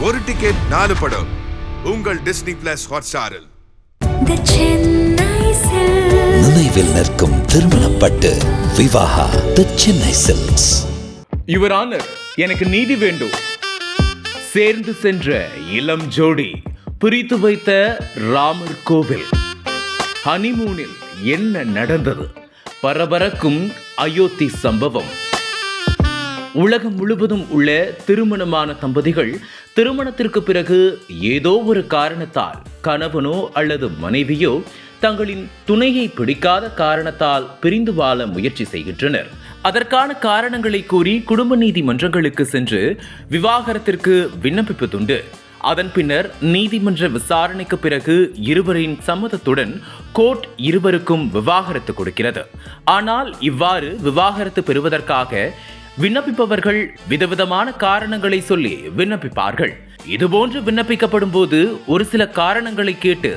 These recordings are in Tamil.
ஒரு டிக்கெட் நாலு படம். உங்கள் டிஸ்னி பிளஸ் ஹாட்ஸ்டாரில். நினைவில் நிற்கும் திருமணப்பட்டு Vivaha the Chennai silks your honour எனக்கு நீதி வேண்டும். சேர்ந்து சென்ற இளம் ஜோடி பிரித்து வைத்த ராமர் கோவில். ஹனிமூனில் என்ன நடந்தது? பரபரக்கும் அயோத்தி சம்பவம். உலகம் முழுவதும் உள்ள திருமணமான தம்பதிகள் திருமணத்திற்கு பிறகு ஏதோ ஒரு காரணத்தால் கணவனோ அல்லது மனைவியோ தங்களின் துணையை பிடிக்காத காரணத்தால் பிரிந்து வாழ முயற்சி செய்கின்றனர். அதற்கான காரணங்களை கூறி குடும்ப நீதிமன்றங்களுக்கு சென்று விவாகரத்திற்கு விண்ணப்பிப்பதுண்டு. அதன் பின்னர் நீதிமன்ற விசாரணைக்கு பிறகு இருவரின் சம்மதத்துடன் கோர்ட் இருவருக்கும் விவாகரத்து கொடுக்கிறது. ஆனால் இவ்வாறு விவாகரத்து பெறுவதற்காக விண்ணப்பிப்பவர்கள் விதவிதமான காரணங்களை சொல்லி விண்ணப்பிப்பார்கள். இதுபோன்று விண்ணப்பிக்கப்படும் போது ஒரு சில காரணங்களை கேட்டு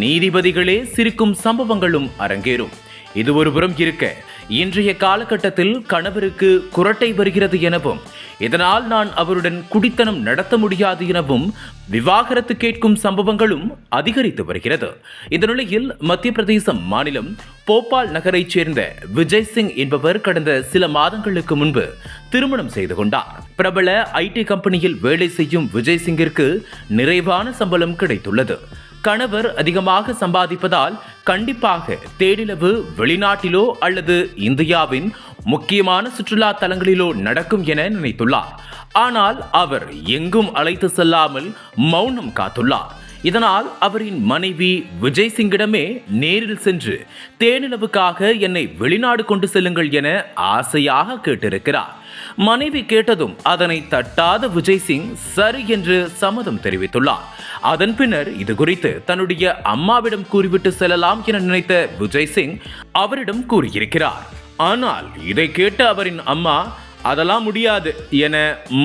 நீதிபதிகளே சிரிக்கும் சம்பவங்களும் அரங்கேறும். இது ஒருபுறம் இருக்க இன்றைய காலகட்டத்தில் கணவருக்கு குரட்டை வருகிறது எனவும் இதனால் நான் அவருடன் குடித்தனம் நடத்த முடியாது எனவும் விவாகரத்து கேட்கும் சம்பவங்களும் அதிகரித்து வருகிறது. இந்த நிலையில் மத்திய பிரதேசம் மாநிலம் போபால் நகரைச் சேர்ந்த விஜய் சிங் என்பவர் கடந்த சில மாதங்களுக்கு முன்பு திருமணம் செய்து கொண்டார். பிரபல ஐடி கம்பெனியில் வேலை செய்யும் விஜய் சிங்கிற்கு நிறைவான சம்பளம் கிடைத்துள்ளது. கணவர் அதிகமாக சம்பாதிப்பதால் கண்டிப்பாக தேனிலவு வெளிநாட்டிலோ அல்லது இந்தியாவின் முக்கியமான சுற்றுலா தலங்களிலோ நடக்கும் என நினைத்துள்ளார். ஆனால் அவர் எங்கும் அழைத்து செல்லாமல் மௌனம் காத்துள்ளார். இதனால் அவரின் மனைவி விஜய் சிங்கிடமே நேரில் சென்று தேனிலவுக்காக என்னை வெளிநாடு கொண்டு செல்லுங்கள் என ஆசையாக கேட்டிருக்கிறார். மனைவி கேட்டதும் அதனை தட்டாத விஜய் சிங் சரி என்று சம்மதம் தெரிவித்துள்ளார். அதன் பின்னர் இது குறித்து தன்னுடைய அம்மாவிடம் கூறிவிட்டு செல்லலாம் என நினைத்த விஜய் சிங் அவரிடம் கூறியிருக்கிறார். ஆனால் இதை கேட்ட அவரின் அம்மா அதெல்லாம் முடியாது என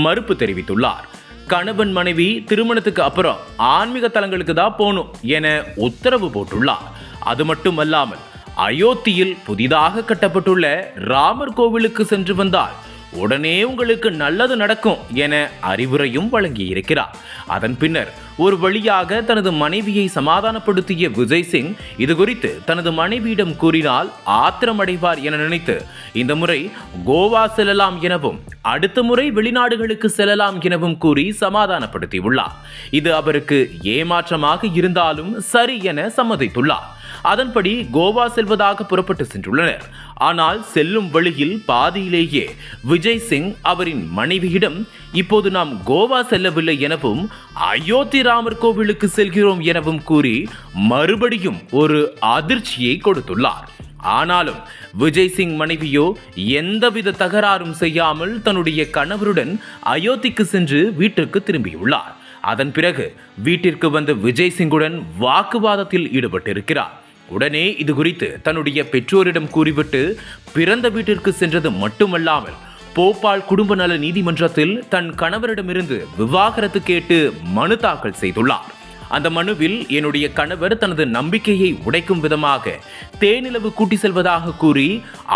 மறுப்பு தெரிவித்துள்ளார். கணவன் மனைவி திருமணத்துக்கு அப்புறம் ஆன்மீக தலங்களுக்கு தான் போகணும் என உத்தரவு போட்டுள்ளார். அது மட்டுமல்லாமல் அயோத்தியில் புதிதாக கட்டப்பட்டுள்ள ராமர் கோவிலுக்கு சென்று வந்தால் உடனே உங்களுக்கு நல்லது நடக்கும் என அறிவுரையும் வழங்கியிருக்கிறார். அதன் பின்னர் ஒரு வழியாக தனது மனைவியை சமாதானப்படுத்திய விஜய் சிங் இது குறித்து தனது மனைவியிடம் கூறினால் ஆத்திரமடைவார் என நினைத்து இந்த முறை கோவா செல்லலாம் எனவும் அடுத்த முறை வெளிநாடுகளுக்கு செல்லலாம் எனவும் கூறி சமாதானப்படுத்தியுள்ளார். இது அவருக்கு ஏமாற்றமாக இருந்தாலும் சரி என சம்மதித்துள்ளார். அதன்படி கோவா செல்வதாக புறப்பட்டு சென்றுள்ளனர். ஆனால் செல்லும் வழியில் பாதியிலேயே விஜய் சிங் அவரின் மனைவியிடம் இப்போது நாம் கோவா செல்லவில்லை எனவும் அயோத்தி ராமர் கோவிலுக்கு செல்கிறோம் எனவும் கூறி மறுபடியும் ஒரு அதிர்ச்சியை கொடுத்துள்ளார். ஆனாலும் விஜய் சிங் மனைவியோ எந்தவித தகராறும் செய்யாமல் தன்னுடைய கணவருடன் அயோத்திக்கு சென்று வீட்டிற்கு திரும்பியுள்ளார். அதன் பிறகு வீட்டிற்கு வந்த விஜய் சிங்குடன் வாக்குவாதத்தில் ஈடுபட்டிருக்கிறார். உடனே இது குறித்து தன்னுடைய பெற்றோரிடம் கூறிவிட்டு பிறந்த வீட்டிற்கு சென்றது மட்டுமல்லாமல் போபால் குடும்ப நல நீதிமன்றத்தில் தன் கணவரிடமிருந்து விவாகரத்து கேட்டு மனு தாக்கல் செய்துள்ளார். அந்த மனுவில் என்னுடைய கணவர் தனது நம்பிக்கையை உடைக்கும் விதமாக தேனிலவு கூட்டி செல்வதாக கூறி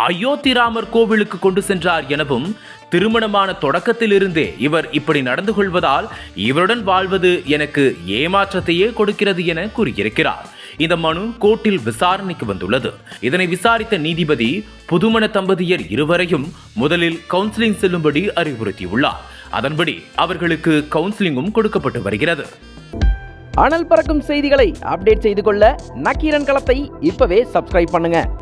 அயோத்தி ராமர் கோவிலுக்கு கொண்டு சென்றார் எனவும் திருமணமான தொடக்கத்திலிருந்தே இவர் இப்படி நடந்து கொள்வதால் இவருடன் வாழ்வது எனக்கு ஏமாற்றத்தையே கொடுக்கிறது என கூறியிருக்கிறார். இந்த மனு கோர்ட்டில் விசாரணைக்கு வந்துள்ளது. இதனை விசாரித்த நீதிபதி புதுமண தம்பதியர் இருவரையும் முதலில் கவுன்சிலிங் செல்லும்படி அறிவுறுத்தியுள்ளார். அதன்படி அவர்களுக்கு கவுன்சிலிங்கும் கொடுக்கப்பட்டு வருகிறது. அனல் பறக்கும் செய்திகளை அப்டேட் செய்து கொள்ள நக்கீரன் களத்தை இப்பவே சப்ஸ்கிரைப் பண்ணுங்க.